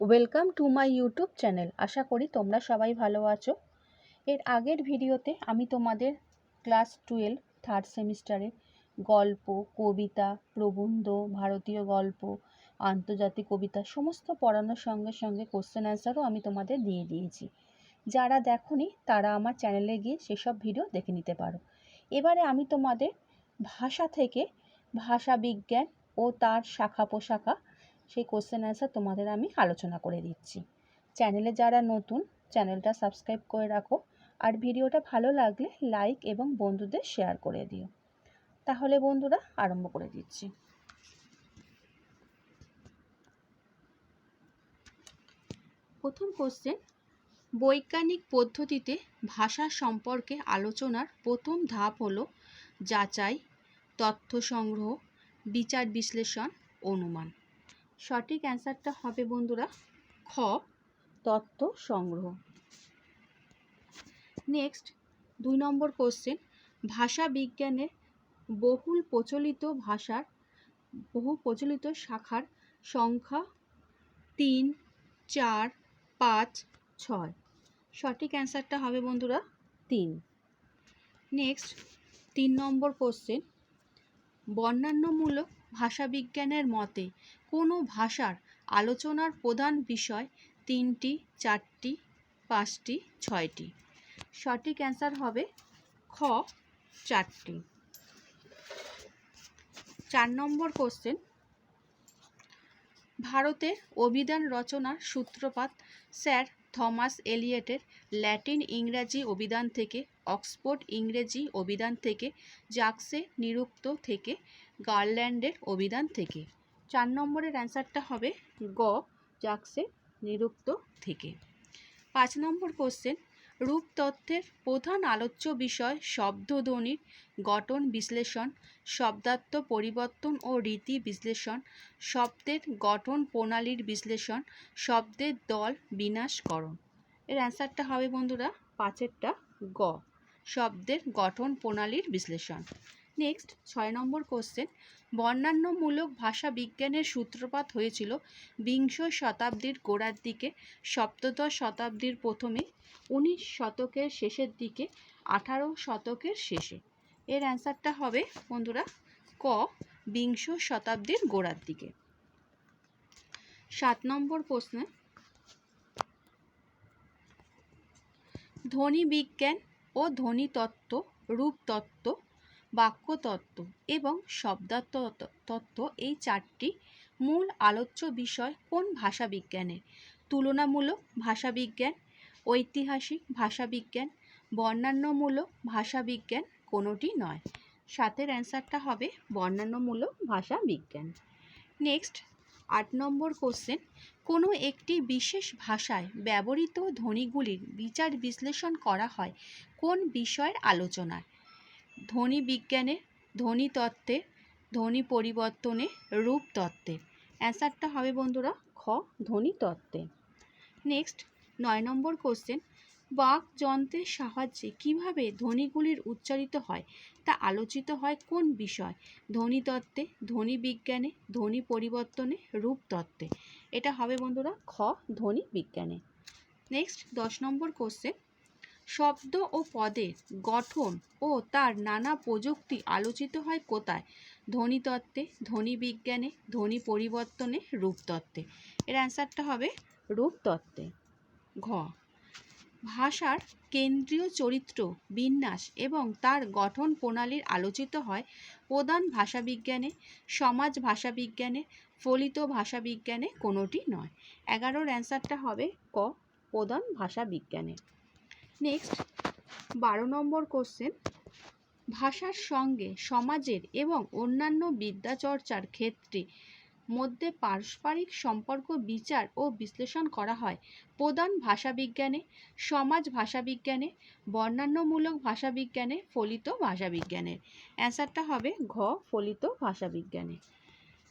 Welcome to my YouTube channel আশা করি তোমরা সবাই ভালো আছো। এর আগের ভিডিওতে আমি তোমাদের ক্লাস টুয়েলভ থার্ড সেমিস্টারের গল্প, কবিতা, প্রবন্ধ, ভারতীয় গল্প, আন্তর্জাতিক কবিতা সমস্ত পড়ানোর সঙ্গে সঙ্গে কোশ্চেন অ্যান্সারও আমি তোমাদের দিয়ে দিয়েছি। যারা দেখোনি, তারা আমার চ্যানেলে গিয়ে সেসব ভিডিও দেখে নিতে পারো। এবারে আমি তোমাদের ভাষা থেকে ভাষা বিজ্ঞান ও তার শাখা পোশাখা সেই কোশ্চেন অ্যান্সার তোমাদের আমি আলোচনা করে দিচ্ছি। চ্যানেলে যারা নতুন চ্যানেলটা সাবস্ক্রাইব করে রাখো। আর ভিডিওটা ভালো লাগলে লাইক এবং বন্ধুদের শেয়ার করে দিও। তাহলে বন্ধুরা আরম্ভ করে দিচ্ছি। প্রথম কোশ্চেন বৈজ্ঞানিক পদ্ধতিতে ভাষা সম্পর্কে আলোচনার প্রথম ধাপ হলো যাচাই, তথ্য সংগ্রহ, বিচার বিশ্লেষণ, অনুমান। সঠিক অ্যান্সারটা হবে বন্ধুরা খ তথ্য সংগ্রহ। নেক্সট, দুই নম্বর কোশ্চেন ভাষা বিজ্ঞানের বহুল প্রচলিত ভাষার বহু প্রচলিত শাখার সংখ্যা তিন, চার, পাঁচ, ছয়। সঠিক অ্যান্সারটা হবে বন্ধুরা তিন। নেক্সট, তিন নম্বর কোশ্চেন বর্ণান্যমূলক ভাষাবিজ্ঞানের মতে কোনো ভাষার আলোচনার প্রধান বিষয় তিনটি, চারটি, পাঁচটি, ছয়টি। সঠিক অ্যান্সার হবে খ, চারটি। চার নম্বর কোশ্চেন। ভারতের অভিধান রচনার সূত্রপাত স্যার থমাস এলিয়েটের ল্যাটিন ইংরাজি অভিধান থেকে, অক্সফোর্ড ইংরেজি অভিধান থেকে, জাক্সে নিরুক্ত থেকে, গার্ল্যান্ডের অভিধান থেকে। চার নম্বরের অ্যান্সারটা হবে গ জাক্সে নিরুক্ত থেকে। পাঁচ নম্বর কোশ্চেন, রূপতত্ত্বের প্রধান আলোচ্য বিষয় শব্দধ্বনির গঠন, বিশ্লেষণ, শব্দার্থ পরিবর্তন ও রীতি বিশ্লেষণ, শব্দের গঠন প্রণালীর বিশ্লেষণ, শব্দের দল বিনাশকরণ। এর অ্যান্সারটা হবে বন্ধুরা পাঁচেরটা গ, শব্দের গঠন প্রণালীর বিশ্লেষণ। নেক্সট, ছয় নম্বর কোশ্চেন বর্ণান্যমূলক ভাষা বিজ্ঞানের সূত্রপাত হয়েছিল বিংশ শতাব্দীর গোড়ার দিকে, সপ্তদশ শতাব্দীর প্রথমে, উনিশ শতকের শেষের দিকে, আঠারো শতকের শেষে। এর অ্যান্সারটা হবে, বন্ধুরা, ক, বিংশ শতাব্দীর গোড়ার দিকে। সাত নম্বর প্রশ্নে, ধ্বনি বিজ্ঞান ও ধ্বনিতত্ত্ব রূপতত্ত্ব বাক্যতত্ত্ব এবং শব্দার্থ তত্ত্ব এই চারটি মূল আলোচ্য বিষয় কোন ভাষাবিজ্ঞানের তুলনামূলক ভাষাবিজ্ঞান, ঐতিহাসিক ভাষাবিজ্ঞান, বর্ণান্যমূলক ভাষাবিজ্ঞান কোনোটি নয়। সাতের অ্যান্সারটা হবে বর্ণান্যমূলক ভাষাবিজ্ঞান। নেক্সট, আট নম্বর কোশ্চেন, কোনো একটি বিশেষ ভাষায় ব্যবহৃত ধ্বনিগুলির বিচার বিশ্লেষণ করা হয় কোন বিষয়ের আলোচনায়? ধ্বনি বিজ্ঞানে, ধ্বনি তত্ত্বে, ধ্বনি পরিবর্তনে, রূপ তত্ত্বে। অ্যান্সারটা হবে বন্ধুরা খ, ধ্বনি তত্ত্বে। নেক্সট, নয় নম্বর কোশ্চেন বাক যন্ত্রের সাহায্যে কীভাবে ধ্বনিগুলির উচ্চারিত হয়? তা আলোচিত হয় কোন বিষয়? ধ্বনিতত্ত্বে ধ্বনি বিজ্ঞানে, ধ্বনি পরিবর্তনে, রূপ তত্ত্বে। এটা হবে বন্ধুরা খ, ধ্বনি বিজ্ঞানে। নেক্সট, দশ নম্বর কোশ্চেন শব্দ ও পদের গঠন ও তার নানা প্রযুক্তি আলোচিত হয় কোথায়? ধ্বনিতত্ত্বে ধ্বনি বিজ্ঞানে ধ্বনি পরিবর্তনে, রূপতত্ত্বে। এর অ্যান্সারটা হবে রূপতত্ত্বে। ঘ। ভাষার কেন্দ্রীয় চরিত্র, বিন্যাস এবং তার গঠন প্রণালীর আলোচিত হয় প্রধান ভাষাবিজ্ঞানে, সমাজ ভাষাবিজ্ঞানে, ফলিত ভাষাবিজ্ঞানে কোনোটি নয়। এগারোর অ্যান্সারটা হবে ক, প্রধান ভাষাবিজ্ঞানে। নেক্সট বারো নম্বর কোশ্চেন ভাষার সঙ্গে সমাজের এবং অন্যান্য বিদ্যাচর্চার ক্ষেত্রে মধ্যে পারস্পরিক সম্পর্ক বিচার ও বিশ্লেষণ করা হয়। প্রধান ভাষাবিজ্ঞানে সমাজ ভাষাবিজ্ঞানে বর্ণান্যমূলক ভাষাবিজ্ঞানে ফলিত ভাষাবিজ্ঞানের অ্যান্সারটা হবে ঘ, ফলিত ভাষাবিজ্ঞানে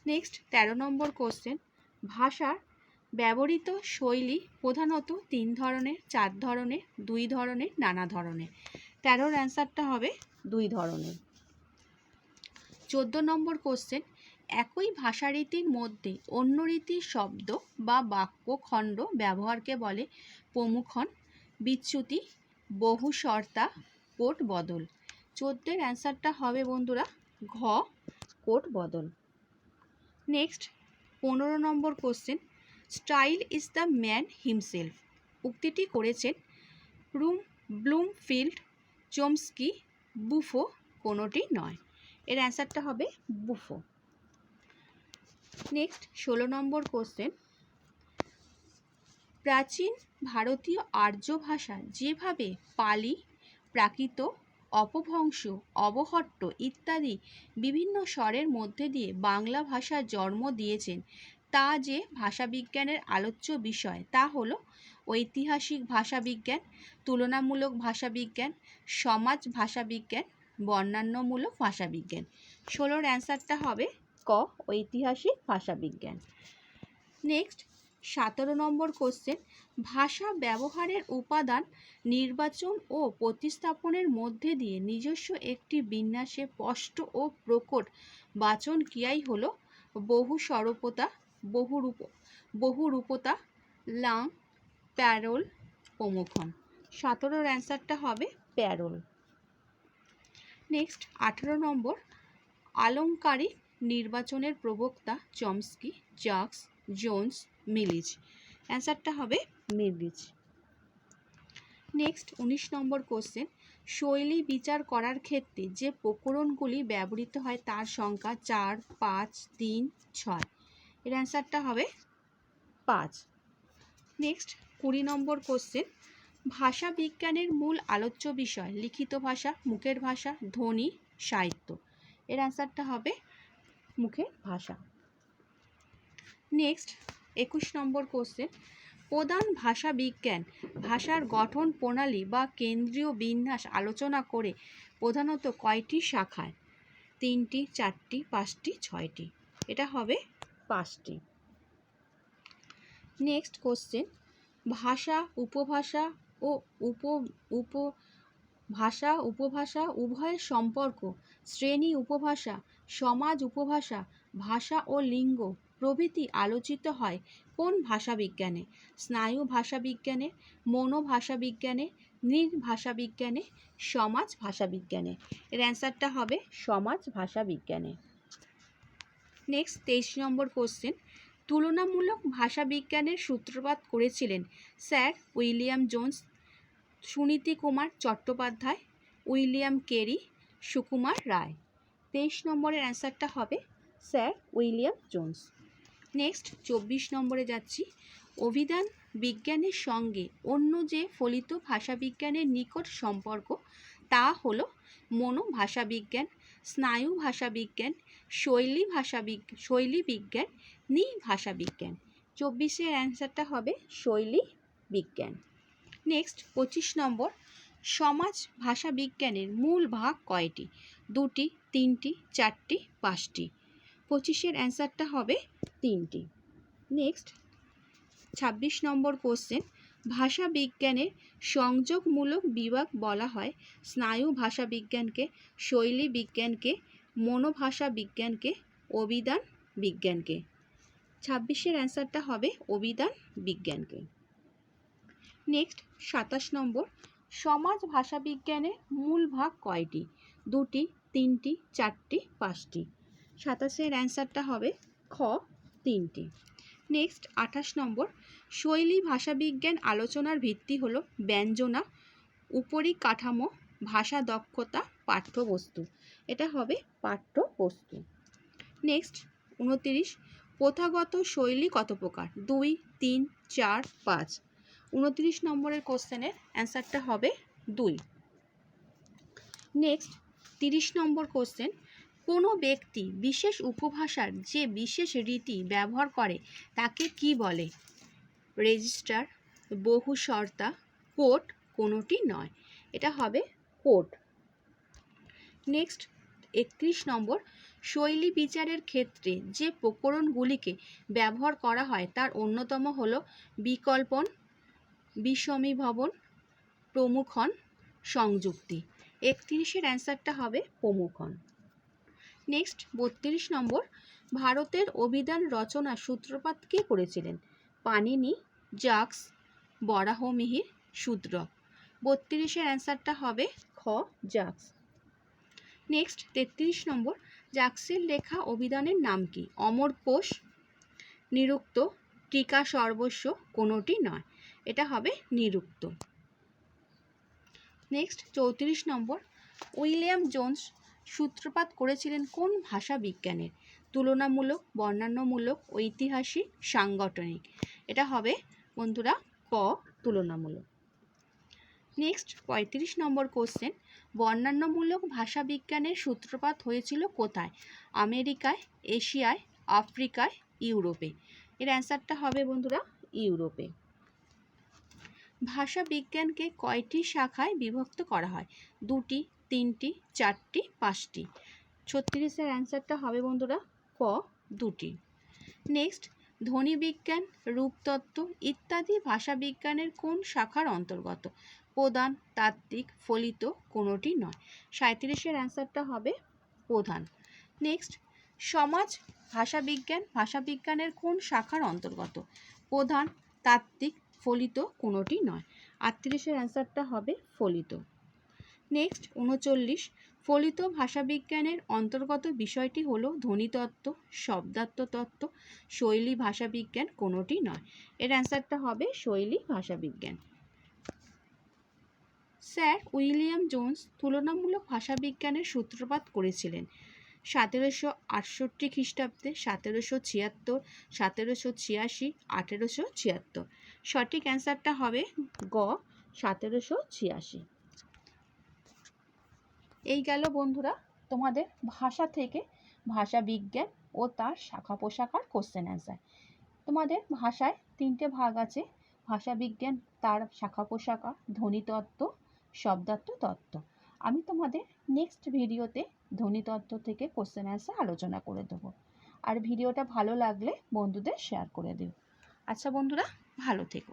নেক্সট তেরো নম্বর কোশ্চেন ভাষার ব্যবহৃত শৈলী প্রধানত তিন ধরনের, চার ধরনের, দুই ধরনের, নানা ধরনের। তেরোর অ্যান্সারটা হবে দুই ধরনের। চোদ্দ নম্বর কোশ্চেন, একই ভাষারীতির মধ্যে অন্য রীতির শব্দ বা বাক্যখণ্ড ব্যবহারকে বলে প্রমুখন, বিচ্যুতি, বহুশর্তা, কোট বদল। চোদ্দের অ্যান্সারটা হবে বন্ধুরা ঘ, কোট বদল। নেক্সট, পনেরো নম্বর question style is the man himself. উক্তিটি করেছেন রুম ব্লুমফিল্ড, চমস্কি, বুফো, কোনোটি নয়। এর অ্যান্সারটা হবে বুফো। নেক্সট, ষোলো নম্বর কোশ্চেন। প্রাচীন ভারতীয় আর্য ভাষা যেভাবে পালি, প্রাকৃত, অপভ্রংশ, অবহট্ট ইত্যাদি বিভিন্ন স্বরের মধ্যে দিয়ে বাংলা ভাষার জন্ম দিয়েছেন তা যে ভাষাবিজ্ঞানের আলোচ্য বিষয়, তা হলো ঐতিহাসিক ভাষাবিজ্ঞান, তুলনামূলক ভাষাবিজ্ঞান, সমাজ ভাষাবিজ্ঞান, বর্ণান্যমূলক ভাষাবিজ্ঞান। ষোলোর অ্যান্সারটা হবে ক, ঐতিহাসিক ভাষাবিজ্ঞান। নেক্সট, সতেরো নম্বর কোশ্চেন, ভাষা ব্যবহারের উপাদান নির্বাচন ও প্রতিস্থাপনের মধ্যে দিয়ে নিজস্ব একটি বিন্যাসে স্পষ্ট ও প্রকট বাচন ক্রিয়াই হল বহু স্বরূপতা বহুরূপ বহুরূপতা লাং, প্যারোল প্রমুখন সতেরোর অ্যান্সারটা হবে প্যারোল। নেক্সট, আঠেরো নম্বর, আলংকারিক নির্বাচনের প্রবক্তা চমস্কি, জাক্স, জোন্স, মিলিজ। অ্যান্সারটা হবে মিলিজ। নেক্সট, উনিশ নম্বর কোশ্চেন, শৈলী বিচার করার ক্ষেত্রে যে প্রকরণগুলি ব্যবহৃত হয় তার সংখ্যা চার, পাঁচ, তিন, ছয়। এর অ্যান্সারটা হবে পাঁচ। নেক্সট কুড়ি নম্বর কোশ্চেন ভাষা বিজ্ঞানের মূল আলোচ্য বিষয়, লিখিত ভাষা, মুখের ভাষা, ধ্বনি, সাহিত্য। এর অ্যান্সারটা হবে মুখের ভাষা। নেক্সট একুশ নম্বর কোশ্চেন প্রধান ভাষা বিজ্ঞান, ভাষার গঠন প্রণালী বা কেন্দ্রীয় বিন্যাস আলোচনা করে প্রধানত কয়টি শাখায়? তিনটি, চারটি, পাঁচটি, ছয়টি। এটা হবে পাঁচটি। নেক্সট কোশ্চেন ভাষা, উপভাষা ও উপ উপ ভাষা উপভাষা, উভয়ের সম্পর্ক, শ্রেণি উপভাষা, সমাজ উপভাষা, ভাষা ও লিঙ্গ, প্রভৃতি আলোচিত হয় কোন ভাষাবিজ্ঞানে? স্নায়ু ভাষাবিজ্ঞানে, মনোভাষাবিজ্ঞানে নির্ভাষাবিজ্ঞানে সমাজ ভাষাবিজ্ঞানে? এর অ্যান্সারটা হবে সমাজ ভাষাবিজ্ঞানে। নেক্সট তেইশ নম্বর কোশ্চেন তুলনামূলক ভাষাবিজ্ঞানের সূত্রপাত করেছিলেন sir William Jones, Suniti Kumar Chattopadhyay, William Carey, Sukumar Ray. তেইশ নম্বরের অ্যান্সারটা হবে স্যার উইলিয়াম জোন্স। নেক্সট চব্বিশ নম্বরে যাচ্ছি। অভিধান বিজ্ঞানের সঙ্গে অন্য যে ফলিত ভাষাবিজ্ঞানের নিকট সম্পর্ক, তা হলো মনোভাষাবিজ্ঞান স্নায়ু ভাষাবিজ্ঞান শৈলী ভাষাবিগ শৈলী বিজ্ঞান নি ভাষাবিজ্ঞান চব্বিশের অ্যান্সারটা হবে শৈলী বিজ্ঞান। নেক্সট, পঁচিশ নম্বর, সমাজ ভাষা বিজ্ঞানের মূল ভাগ কয়টি? দুটি, তিনটি, চারটি, পাঁচটি। পঁচিশের অ্যান্সারটা হবে তিনটি। নেক্সট, ছাব্বিশ নম্বর কোশ্চেন ভাষা বিজ্ঞানের সংযোগমূলক বিভাগ বলা হয়। স্নায়ু ভাষা বিজ্ঞানকে শৈলী বিজ্ঞানকে মনোভাষা বিজ্ঞানকে অভিধান বিজ্ঞানকে ছাব্বিশের অ্যান্সারটা হবে অভিধান বিজ্ঞানকে নেক্সট, সাতাশ নম্বর। সমাজ ভাষা বিজ্ঞানের মূল ভাগ কয়টি? দুটি, তিনটি, চারটি, পাঁচটি। সাতাশের অ্যান্সারটা হবে খ, তিনটি। নেক্সট আঠাশ নম্বর। শৈলী ভাষাবিজ্ঞান আলোচনার ভিত্তি হলো ব্যঞ্জনা উপরি কাঠামো ভাষা দক্ষতা, পাঠ্যবস্তু। এটা হবে পাঠ্যবস্তু। নেক্সট উনতিরিশ। প্রথাগত শৈলী কত প্রকার? দুই, তিন, চার, পাঁচ। উনত্রিশ নম্বরের কোশ্চেনের অ্যান্সারটা হবে দুই। নেক্সট তিরিশ নম্বর কোশ্চেন। কোনো ব্যক্তি বিশেষ উপভাষার যে বিশেষ রীতি ব্যবহার করে, তাকে কি বলে? রেজিস্টার বহুশর্তা কোট কোনোটি নয়। এটা হবে কোট নেক্সট, একত্রিশ নম্বর, শৈলী বিচারের ক্ষেত্রে যে প্রকরণগুলিকে ব্যবহার করা হয়, তার অন্যতম হলো বিকল্পন, বিষমীভবন, প্রমুখন, সংযুক্তি। একত্রিশের অ্যান্সারটা হবে প্রমুখন। নেক্সট বত্রিশ নম্বর, ভারতের অভিধান রচনা সূত্রপাত কে করেছিলেন? পানিনি, জাক্স বরাহমিহির শূদ্র। বত্রিশের অ্যান্সারটা হবে খ, জাক্স। নেক্সট তেত্রিশ নম্বর, জাক্সের লেখা অভিধানের নাম কি? অমর কোষ, নিরুক্ত, টিকা সর্বস্ব কোনোটি নয়। এটা হবে নিরুক্ত। নেক্সট চৌত্রিশ নম্বর, উইলিয়াম জোন্স সূত্রপাত করেছিলেন কোন ভাষা বিজ্ঞানের? তুলনামূলক, বর্ণান্যমূলক, ঐতিহাসিক, সাংগঠনিক। এটা হবে, বন্ধুরা, ক তুলনামূলক। নেক্সট পঁয়ত্রিশ নম্বর কোশ্চেন বর্ণান্যমূলক ভাষা বিজ্ঞানের সূত্রপাত হয়েছিল কোথায়? আমেরিকায়, এশিয়ায়, আফ্রিকায়, ইউরোপে। এর অ্যান্সারটা হবে, বন্ধুরা, ইউরোপে। ভাষা বিজ্ঞানকে কয়টি শাখায় বিভক্ত করা হয়? দুটি তিনটি, চারটি, পাঁচটি। ছত্রিশের অ্যান্সারটা হবে বন্ধুরা ক, দুটি। নেক্সট, ধ্বনি বিজ্ঞান, রূপতত্ত্ব ইত্যাদি ভাষা বিজ্ঞানের কোন শাখার অন্তর্গত? প্রধান, তাত্ত্বিক, ফলিত কোনোটি নয়। সাঁত্রিশের অ্যান্সারটা হবে প্রধান। নেক্সট, সমাজ ভাষাবিজ্ঞান ভাষাবিজ্ঞানের কোন শাখার অন্তর্গত? প্রধান, তাত্ত্বিক, ফলিত কোনোটি নয়। আটত্রিশের অ্যান্সারটা হবে ফলিত। নেক্সট উনচল্লিশ, ফলিত ভাষাবিজ্ঞানের অন্তর্গত বিষয়টি হলো ধ্বনিতত্ত্ব শব্দার্থ তত্ত্ব শৈলী ভাষাবিজ্ঞান কোনোটি নয়। এর অ্যান্সারটা হবে শৈলী ভাষাবিজ্ঞান। স্যার উইলিয়াম জোন্স তুলনামূলক ভাষাবিজ্ঞানের সূত্রপাত করেছিলেন। সতেরোশো আটষট্টি খ্রিস্টাব্দে সতেরোশো ছিয়াত্তর, সতেরোশো ছিয়াশি, আঠেরোশো ছিয়াত্তর। সঠিক অ্যান্সারটা হবে গ, সতেরোশো ছিয়াশি। এই গেল বন্ধুরা তোমাদের ভাষা থেকে ভাষা বিজ্ঞান ও তার শাখা পোশাকার কোশ্চেন অ্যান্সার তোমাদের ভাষায় তিনটে ভাগ আছে, ভাষা বিজ্ঞান, তার শাখা পোশাকা ধ্বনিতত্ত্ব শব্দার্থ তত্ত্ব। আমি তোমাদের নেক্সট ভিডিওতে ধ্বনিতত্ত্ব থেকে কোশ্চেন অ্যান্সার আলোচনা করে দেবো। আর ভিডিওটা ভালো লাগলে বন্ধুদের শেয়ার করে দিও। আচ্ছা বন্ধুরা, ভালো থেকো।